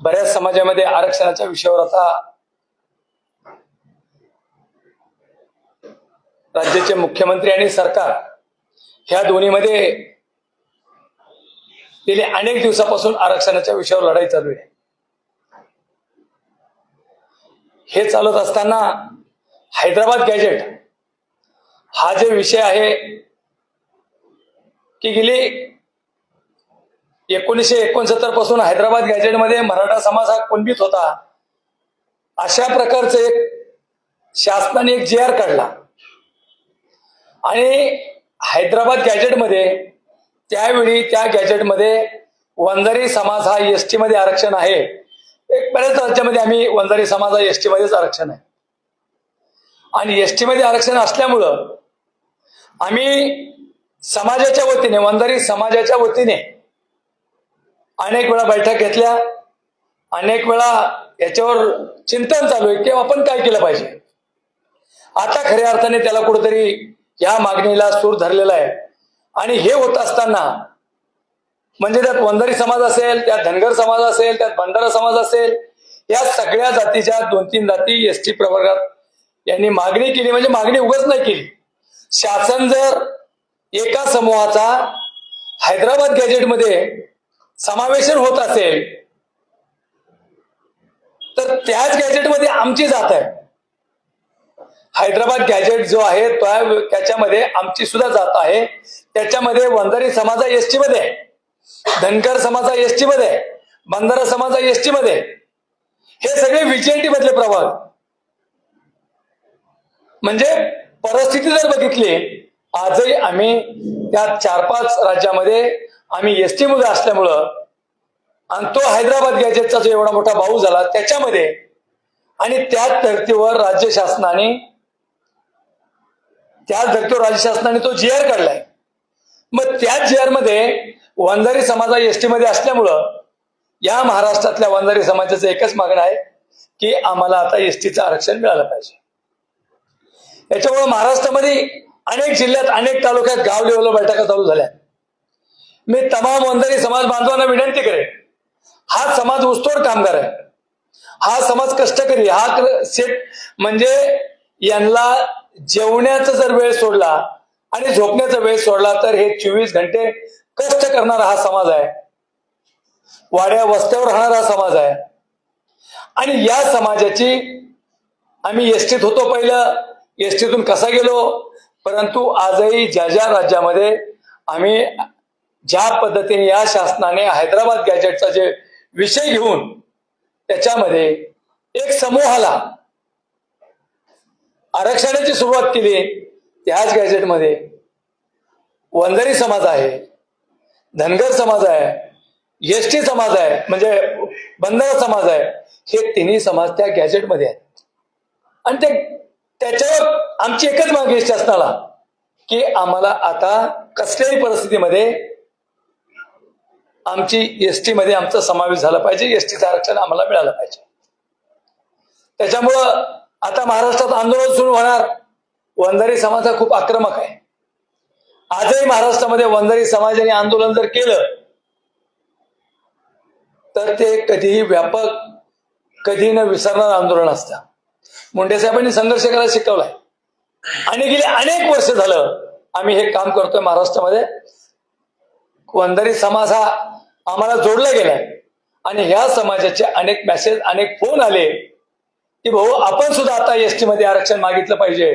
बऱ्याच समाजामध्ये आरक्षणाच्या विषयावर आता राज्याचे मुख्यमंत्री आणि सरकार ह्या दोन्हीमध्ये गेले अनेक दिवसापासून आरक्षणाच्या विषयावर लढाई चालू आहे. हे चालत असताना हैदराबाद गॅजेट हा जे विषय आहे की गेली एकोणीसशे एकोणसत्तरपासून हैदराबाद गॅजेटमध्ये मराठा समाज हा कुणबीत होता. अशा प्रकारचं एक शासनाने एक जी आर काढला. आणि हैदराबाद गॅजेटमध्ये त्यावेळी त्या गॅजेटमध्ये वंजारी समाज हा एस टीमध्ये आरक्षण आहे. एक बऱ्याच राज्यामध्ये आम्ही वंजारी समाज हा एस मध्येच आरक्षण आहे. आणि एस टी मध्ये आरक्षण असल्यामुळं आम्ही समाजाच्या वतीने वंजारी समाजाच्या वतीने अनेक वेळा बैठक घेतल्या अनेक वेळा याच्यावर चिंतन चालू आहे की आपण काय केलं पाहिजे. आता खऱ्या अर्थाने त्याला कुठेतरी या मागणीला सूर धरलेला आहे. आणि हे होत असताना म्हणजे त्यात वंजारी समाज असेल त्यात धनगर समाज असेल त्यात भंडारा समाज असेल या सगळ्या जातीच्या दोन तीन जाती एस टी प्रवर्गात यांनी मागणी केली म्हणजे मागणी उगाच नाही केली. शासन जर एका समूहाचा हैदराबाद गॅजेटमध्ये समावेशन होत असेल तर त्याच गॅजेटमध्ये आमची जात आहे हैदराबाद गॅजेट जो आहे तो त्याच्यामध्ये आमची सुद्धा जात आहे त्याच्यामध्ये वंजारी समाजा एस टी मध्ये आहे. धनकर समाजा एस टी मध्ये आहे. बंजारा समाजा एस टी मध्ये हे सगळे विजेंटी मधले प्रभाग म्हणजे परिस्थिती जर बघितली आजही आम्ही त्या चार पाच राज्यामध्ये आम्ही एस टी मध्ये असल्यामुळं आणि तो हैदराबाद गॅजेटचा जो एवढा मोठा भाऊ झाला त्याच्यामध्ये आणि त्याच धर्तीवर राज्य शासनाने त्याच धर्तीवर राज्य शासनाने तो जी आर काढलाय. मग त्याच जी आरमध्ये वंजारी समाज एस टी मध्ये असल्यामुळं या महाराष्ट्रातल्या वंजारी समाजाचं एकच मागणं आहे की आम्हाला आता एस टीचं आरक्षण मिळालं पाहिजे. याच्यामुळे महाराष्ट्रामध्ये अनेक जिल्ह्यात अनेक तालुक्यात गाव लेवलवर बैठका चालू झाल्या. मी तमाम वंजारी समाज बांधवांना विनंती करेन हा समाज उस्तोड कामगार आहे हा समाज कष्टकरी हा सेट म्हणजे यांना जेवण्याचा जर वेळ सोडला आणि झोपण्याचा वेळ सोडला तर हे चोवीस घंटे कष्ट करणारा हा समाज आहे. वाड्या वस्त्यावर राहणारा हा समाज आहे. आणि या समाजाची आम्ही एसटीत होतो पहिलं. एसटीतून कसा गेलो? परंतु आजही ज्या ज्या राज्यामध्ये आम्ही ज्या पद्धतीने या शासनाने हैदराबाद गॅजेटचा जे विषय घेऊन त्याच्यामध्ये एक समूहाला आरक्षणाची सुरुवात केली त्याच गॅजेटमध्ये वंजारी समाज आहे धनगर समाज आहे एस टी समाज आहे म्हणजे बंधारा समाज आहे हे तिन्ही समाज त्या गॅजेटमध्ये आहेत. आणि ते त्याच्यावर आमची एकच मागणी आहे शासनाला की आम्हाला आता कसल्याही परिस्थितीमध्ये आमची एसमध्ये आमचा समावेश झाला पाहिजे. एस टीचं आरक्षण आम्हाला मिळालं पाहिजे. त्याच्यामुळं आता महाराष्ट्रात आंदोलन सुरू होणार. वंजारी समाज हा खूप आक्रमक आहे. आजही महाराष्ट्रामध्ये वंजारी समाजाने आंदोलन जर केलं तर ते कधीही व्यापक कधी न विसरणार आंदोलन असतं. मुंडे साहेबांनी संघर्ष करायला शिकवलाय. आणि गेली अनेक वर्ष झालं आम्ही हे काम करतोय महाराष्ट्रामध्ये. वंजारी समाज हा आम्हाला जोडला गेलाय. आणि ह्या समाजाचे अनेक मेसेज अनेक फोन आले की भाऊ आपण सुद्धा आता एस टी मध्ये आरक्षण मागितलं पाहिजे.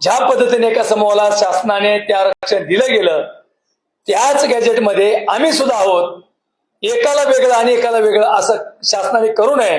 ज्या पद्धतीने एका समूहाला शासनाने ते आरक्षण दिलं गेलं त्याच गॅजेटमध्ये आम्ही सुद्धा आहोत. एकाला वेगळं आणि एकाला वेगळं असं शासनाने करू नये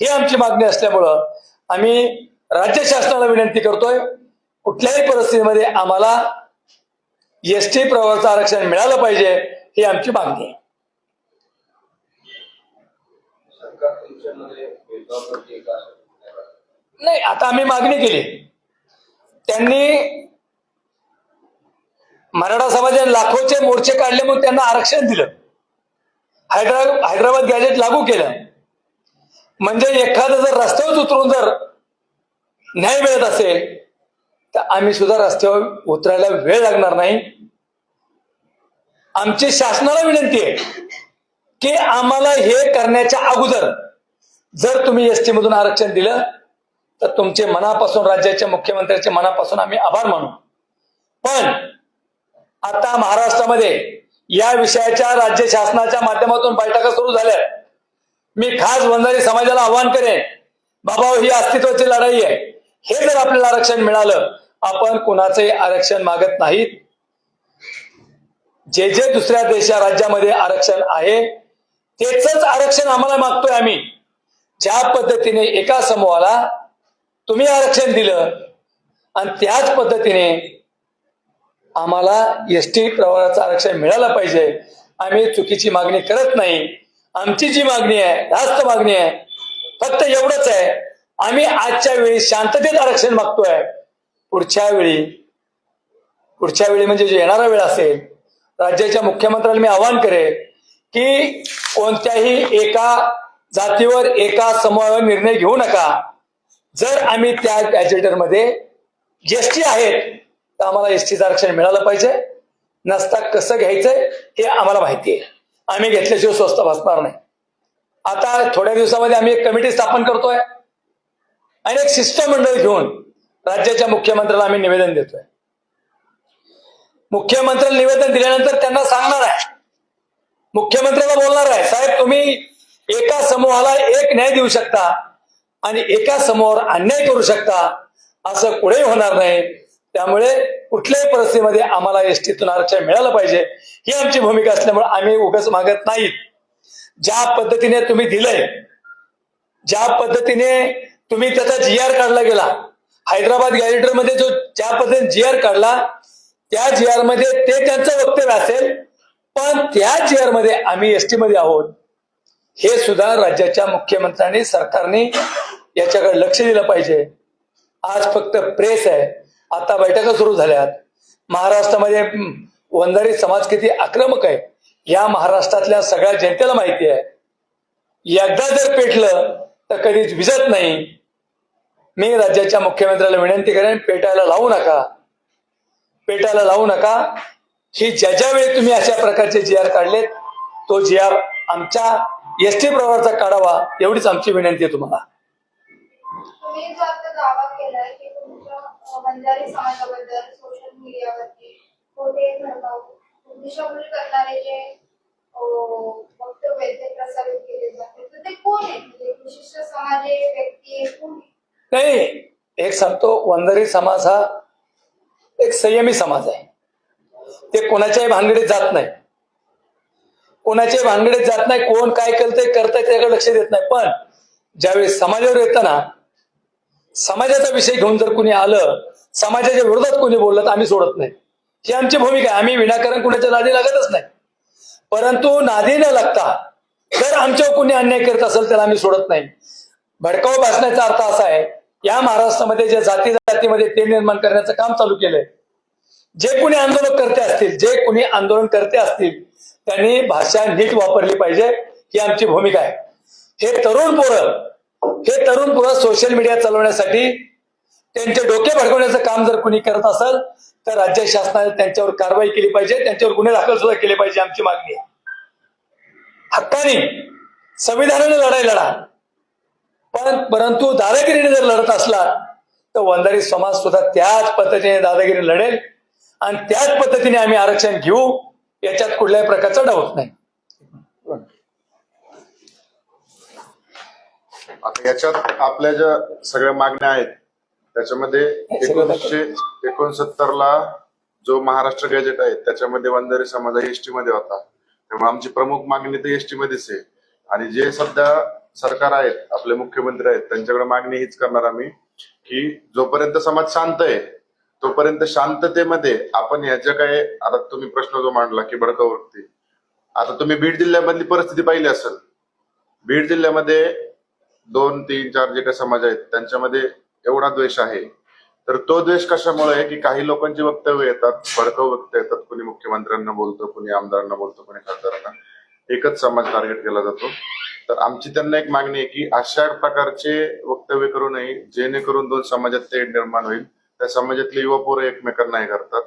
ही आमची मागणी असल्यामुळं आम्ही राज्य शासनाला विनंती करतोय कुठल्याही परिस्थितीमध्ये आम्हाला एस टी प्रवाहाचं आरक्षण मिळालं पाहिजे ही आमची मागणी आहे? नाही आता आम्ही मागणी केली. त्यांनी मराठा समाजाने लाखोचे मोर्चे काढले म्हणून त्यांना आरक्षण दिलं. हैदरा हैदराबाद गॅजेट लागू केलं. म्हणजे एखादं जर रस्त्यावर उतरून जर न्याय मिळत असेल तर आम्ही सुद्धा रस्त्यावर उतरायला वेळ लागणार नाही. आमची शासनाला विनंती आहे की आम्हाला हे करण्याच्या अगोदर जर तुम्ही एस टी मधून आरक्षण दिलं तर तुमचे मनापासून राज्याच्या मुख्यमंत्र्याचे मनापासून आम्ही आभार मानू. पण आता महाराष्ट्रामध्ये या विषयाच्या राज्य शासनाच्या माध्यमातून बैठका सुरू झाल्या. मी खास वंजारी समाजाला आवाहन करेन बाबा हो, ही अस्तित्वाची लढाई आहे. हे जर आपल्याला आरक्षण मिळालं आपण कुणाचंही आरक्षण मागत नाहीत. जे जे दुसऱ्या देशा राज्यामध्ये आरक्षण आहे तेच आरक्षण आम्हाला मागतोय आम्ही. ज्या पद्धतीने एका समूहाला तुम्ही आरक्षण दिलं आणि त्याच पद्धतीने आम्हाला एस टी प्रवाहाचं आरक्षण मिळालं पाहिजे. आम्ही चुकीची मागणी करत नाही. आमची जी मागणी आहे जास्त मागणी आहे फक्त एवढंच आहे. आम्ही आजच्या वेळी शांततेत आरक्षण मागतोय. पुढच्या वेळी पुढच्या वेळी म्हणजे जे येणारा वेळ असेल राज्याच्या मुख्यमंत्र्यांना मी आवाहन करेल की कोणत्याही एका जातीवर एका समूहावर निर्णय घेऊ नका. जर आम्ही त्या गॅजेटरमध्ये एस टी आहेत तर आम्हाला एस टीचं आरक्षण मिळालं पाहिजे. नसता कसं घ्यायचंय हे आम्हाला माहिती आहे. आम्ही घेतल्याशिवाय स्वस्त भासणार नाही. आता थोड्या दिवसामध्ये आम्ही एक कमिटी स्थापन करतोय. आणि एक शिष्टमंडळ घेऊन राज्याच्या मुख्यमंत्र्याला आम्ही निवेदन देतोय. मुख्यमंत्र्याला निवेदन दिल्यानंतर त्यांना सांगणार आहे. मुख्यमंत्र्याला बोलणार आहे साहेब तुम्ही एका समूहाला एक न्याय देऊ शकता आणि एका समूहावर अन्याय करू शकता. असं कुठेही होणार नाही. त्यामुळे कुठल्याही परिस्थितीमध्ये आम्हाला एसटीतून आरक्षण मिळालं पाहिजे. ही आमची भूमिका असल्यामुळे आम्ही उगाच मागत नाही. ज्या पद्धतीने तुम्ही दिलंय ज्या पद्धतीने तुम्ही त्याचा जी आर काढला गेला. हैदराबाद गॅजेटरमध्ये जो ज्या पद्धतीने जी आर काढला त्या जी आरमध्ये ते त्यांचं वक्तव्य असेल पण त्या जी आरमध्ये आम्ही एसटी मध्ये आहोत. हे सुद्धा राज्याच्या मुख्यमंत्र्यांनी सरकारने याच्याकडे लक्ष दिलं पाहिजे. आज फक्त प्रेस आहे. आता बैठका सुरू झाल्यात. महाराष्ट्रामध्ये हं, वंजारी समाज किती आक्रमक आहे या महाराष्ट्रातल्या सगळ्या जनतेला माहिती आहे. एकदा जर पेटलं तर कधीच विजत नाही. मी राज्याच्या मुख्यमंत्र्याला विनंती करेन पेटायला लावू नका. पेटायला लावू नका. ही ज्या ज्या वेळी तुम्ही अशा प्रकारचे जी आर काढलेत तो जी आर आमच्या एस टी प्रवाराचा काढावा एवढीच आमची विनंती आहे तुम्हाला. नाही एक सांगतो वंजारी समाज हा एक संयमी समाज आहे. ते कोणाच्याही भानगडीत जात नाही. कोणाच्याही भानगडीत जात नाही कोण काय करतंय करताय त्याकडे लक्ष देत नाही. पण ज्यावेळी समाजावर येताना समाजाचा विषय घेऊन जर कुणी आलं समाजाच्या विरोधात कोणी बोललं तर आम्ही सोडत नाही. ही आमची भूमिका आहे. आम्ही विनाकारण कुणाच्या नादी लागतच नाही. परंतु नादी न लागता जर आमच्यावर कोणी अन्याय करत असेल तर आम्ही सोडत नाही. भडकाऊ भाषणाचा अर्थ असा आहे या महाराष्ट्रामध्ये जे जाती जातीमध्ये ते निर्माण करण्याचं काम चालू केलंय. जे कोणी आंदोलन करते असतील जे कोणी आंदोलन करते असतील त्यांनी भाषा नीट वापरली पाहिजे ही आमची भूमिका आहे. हे तरुण पोरं हे तरुण पोरं सोशल मीडिया चालवण्यासाठी त्यांचे डोके भडकवण्याचं काम जर कोणी करत असेल तर राज्य शासनाने त्यांच्यावर कारवाई केली पाहिजे त्यांच्यावर गुन्हे दाखल सुद्धा केले पाहिजे आमची मागणी आहे. हक्कानी संविधानाने लढाई लढा. पण परंतु दादागिरीने जर लढत असला तर वंजारी समाज सुद्धा त्याच पद्धतीने दादागिरी लढेल आणि त्याच पद्धतीने आम्ही आरक्षण घेऊ याच्यात कुठल्याही प्रकारचा डाऊट नाही. आता याच्यात आपल्या ज्या सगळ्या मागण्या आहेत त्याच्यामध्ये एकोणीसशे एकोणसत्तर ला जो महाराष्ट्र गॅजेट आहे त्याच्यामध्ये वंजारी समाज एसटी मध्ये होता. त्यामुळे आमची प्रमुख मागणी तर एसटी मध्येच आहे. आणि जे सध्या सरकार आहेत आपले मुख्यमंत्री आहेत त्यांच्याकडे मागणी हीच करणार आम्ही की जोपर्यंत समाज शांत आहे तोपर्यंत शांततेमध्ये आपण ह्याच्या काय आता तुम्ही प्रश्न जो मांडला की भडकावरती आता तुम्ही बीड जिल्ह्यामधली परिस्थिती पाहिली असेल. बीड जिल्ह्यामध्ये दोन तीन चार जे काही समाज आहेत त्यांच्यामध्ये एवढा द्वेष आहे. तर तो द्वेष कशामुळे आहे की काही लोकांची वक्तव्य येतात भडकव वक्तव्य येतात कोणी मुख्यमंत्र्यांना बोलतो कोणी आमदारांना बोलतो कोणी खासदारांना. एकच समाज टार्गेट केला जातो. तर आमची त्यांना एक मागणी आहे की अशा प्रकारचे वक्तव्य करू नये जेणेकरून दोन समाजात ते निर्माण होईल. त्या समाजातले युवा पोरं एकमेकांना हे करतात.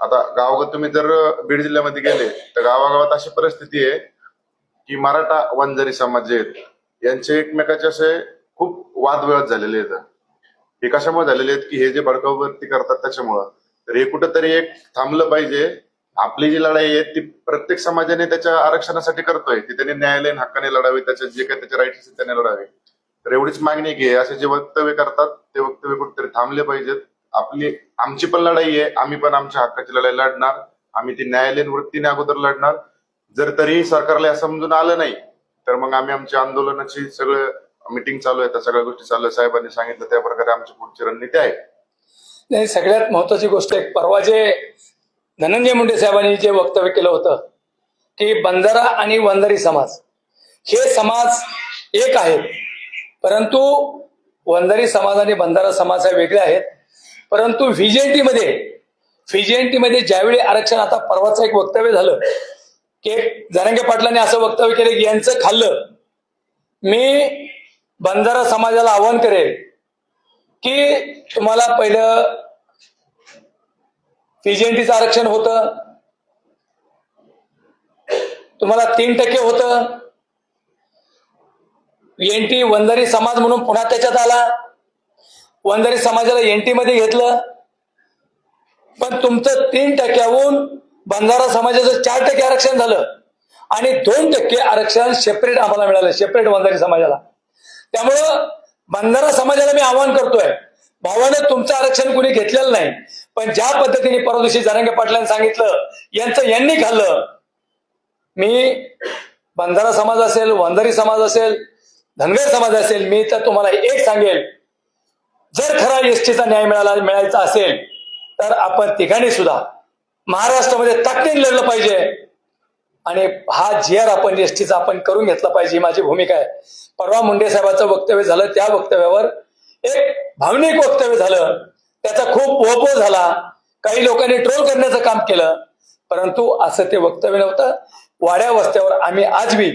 आता गावात तुम्ही जर बीड जिल्ह्यामध्ये गेले तर गावागावात अशी परिस्थिती आहे की मराठा वंजारी समाज जे आहेत यांचे एकमेकाचे असे खूप वादविवाद झालेले आहेत. हे कशामुळे झालेले आहेत की हे जे भडकावरती करतात त्याच्यामुळं? तर हे कुठंतरी एक थांबलं पाहिजे आपली जी लढाई आहे ती प्रत्येक समाजाने त्याच्या आरक्षणासाठी करतोय. ती त्यांनी न्यायालयीन हक्काने लढावी त्याच्या जे काही त्याचे राईट असतील त्याने लढावे. तर एवढीच मागणी घे की असे जे वक्तव्य करतात ते वक्तव्य कुठेतरी थांबले पाहिजेत. आपली आमची पण लढाई आहे आम्ही पण आमच्या हक्काची लढाई लढणार. आम्ही ती न्यायालयीन वृत्तीने अगोदर लढणार. जर तरीही सरकारला समजून आलं नाही तर मग आम्ही आमच्या आंदोलनाची सगळं मिटिंग चालू आहे. त्या सगळ्या गोष्टी चालू आहे. साहेबांनी सांगितलं त्या प्रकारे आमची पुढची रणनीती आहे. नाही सगळ्यात महत्वाची गोष्ट एक परवा जे धनंजय मुंडे साहेबांनी जे वक्तव्य केलं होतं की बंजारा आणि वंजारी समाज हे समाज एक आहेत. परंतु वंजारी समाज आणि बंजारा समाज हे वेगळे आहेत. परंतु व्हीजेएनटी मध्ये ज्यावेळी आरक्षण आता परवाचं एक वक्तव्य झालं की जनंगे पाटलांनी असं वक्तव्य केलं की यांचं खाल्लं मी बंजारा समाजाला आव्हान करेल की तुम्हाला पहिलं पीजीएनटीचं आरक्षण होतं. तुम्हाला तीन टक्के होतं. एनटी वंजारी समाज म्हणून पुन्हा त्याच्यात आला. वंजारी समाजाला एनटी मध्ये घेतलं. पण तुमचं तीन टक्क्याहून बंजारा समाजाचं चार टक्के आरक्षण झालं. आणि दोन टक्के आरक्षण सेपरेट आम्हाला मिळालं सेपरेट वंजारी समाजाला. त्यामुळं बंजारा समाजाला मी आवाहन करतोय भावानं तुमचं आरक्षण कुणी घेतलेलं नाही. पण ज्या पद्धतीने परवा दिवशी जरांगे पाटलांनी सांगितलं यांचं यांनी खाल्लं. मी बंधारा समाज असेल वंधारी समाज असेल धनगर समाज असेल मी तर तुम्हाला एक सांगेल. जर खरा एसटीचा न्याय मिळाला मिळायचा असेल तर आपण तिघांनी सुद्धा महाराष्ट्रामध्ये ताकदीने लढलं पाहिजे. आणि हा जी आर आपण एसटीचा आपण करून घेतला पाहिजे ही माझी भूमिका आहे. परवा मुंडे साहेबाचं वक्तव्य झालं त्या वक्तव्यावर एक भावनिक वक्तव्य झालं. त्याचा खूप वपो झाला. काही लोकांनी ट्रोल करण्याचं काम केलं. परंतु असं ते वक्तव्य नव्हतं. वाड्या वस्त्यावर आम्ही आजबी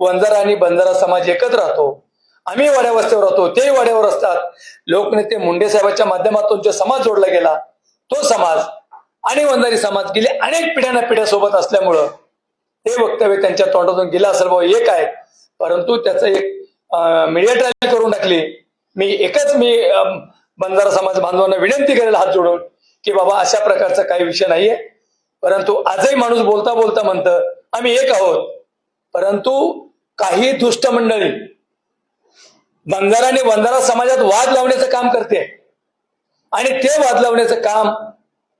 वंजारा आणि बंजारा समाज एकत्र राहतो. आम्ही वाड्या वस्त्यावर राहतो. तेही वाड्यावर असतात. लोकनेते मुंडे साहेबांच्या माध्यमातून जो समाज जोडला गेला तो समाज आणि वंजारी समाज गेले अनेक पिढ्याना पिढ्या सोबत असल्यामुळं ते वक्तव्य त्यांच्या तोंडातून गेलं असेल भाऊ एक आहे. परंतु त्याचं एक मीडिया ट्रायल करून टाकली. मी एकच मी बंजारा समाज बांधवांना विनंती करेल हात जोडून की बाबा अशा प्रकारचा काही विषय नाहीये. परंतु आजही माणूस बोलता बोलता म्हणतं आम्ही एक आहोत. परंतु काही दुष्ट मंडळी बंजारा आणि बंजारा समाजात वाद लावण्याचं काम करते. आणि ते वाद लावण्याचं काम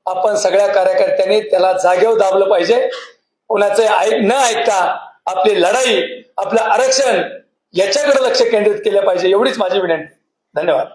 आपण सगळ्या कार्यकर्त्यांनी त्याला जागेवर दाबलं पाहिजे. कोणाचं ऐक न ऐकता आपली लढाई आपलं आरक्षण याच्याकडे लक्ष केंद्रित केलं पाहिजे एवढीच माझी विनंती. धन्यवाद.